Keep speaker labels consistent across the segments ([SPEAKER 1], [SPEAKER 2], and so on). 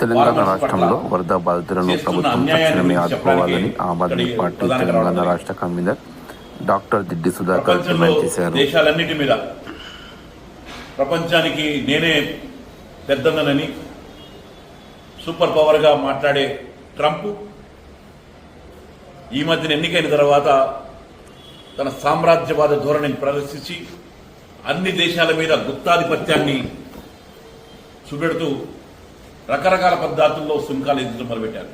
[SPEAKER 1] తెలంగాణ రాష్ట్రంలో వరద బాధితులను ప్రభుత్వం తక్షణమే ఆదుకోవాలని ఆమ్ ఆద్మీ పార్టీ తెలంగాణ రాష్ట్ర convener doctor Diddi Sudhakar demand చేశారు.
[SPEAKER 2] దేశాలన్నిటి మీద ప్రపంచానికి నేనే పెద్దన్ననని సూపర్ పవర్గా మాట్లాడే ట్రంప్ ఈ మధ్యన ఎన్నికైన తర్వాత తన సామ్రాజ్యవాద ధోరణిని ప్రదర్శించి అన్ని దేశాల మీద గుత్తాధిపత్యాన్ని చూపెడుతూ రకరకాల పద్ధతుల్లో సుంకాలు ఎదురు మొదలుపెట్టారు.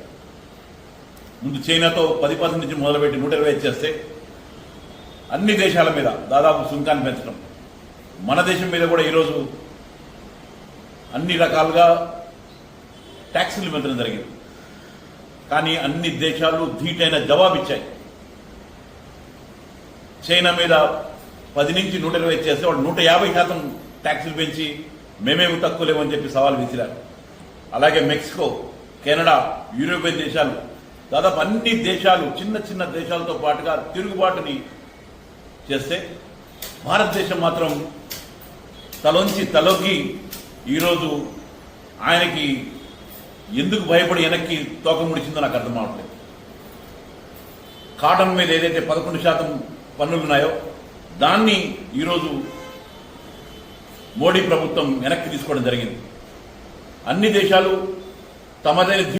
[SPEAKER 2] ముందు చైనాతో పది పర్సెంట్ నుంచి మొదలుపెట్టి నూట ఇరవై చేస్తే అన్ని దేశాల మీద దాదాపు సుంకాన్ని పెంచడం. మన దేశం మీద కూడా ఈరోజు అన్ని రకాలుగా ట్యాక్సులు పెంచడం జరిగింది. కానీ అన్ని దేశాలు ధీటైన జవాబిచ్చాయి. చైనా మీద పది నుంచి నూట ఇరవై చేస్తే వాళ్ళు నూట యాభై శాతం ట్యాక్సులు పెంచి మేమేమి తక్కువ లేవని చెప్పి సవాల్ విసిరారు. అలాగే మెక్సికో కెనడా యూరోపియన్ దేశాలు. దాదాపు అన్ని దేశాలు చిన్న చిన్న దేశాలతో పాటుగా తిరుగుబాటుని చేస్తే భారతదేశం మాత్రం తలొంచి తలొగ్గి ఈరోజు ఆయనకి ఎందుకు భయపడి వెనక్కి తోక ముడిచిందో నాకు అర్థం అవట్లేదు కాటన్ మీద ఏదైతే పదకొండు శాతం పన్నులు ఉన్నాయో దాన్ని ఈరోజు మోడీ ప్రభుత్వం వెనక్కి తీసుకోవడం జరిగింది. అన్ని దేశాలు తమదైన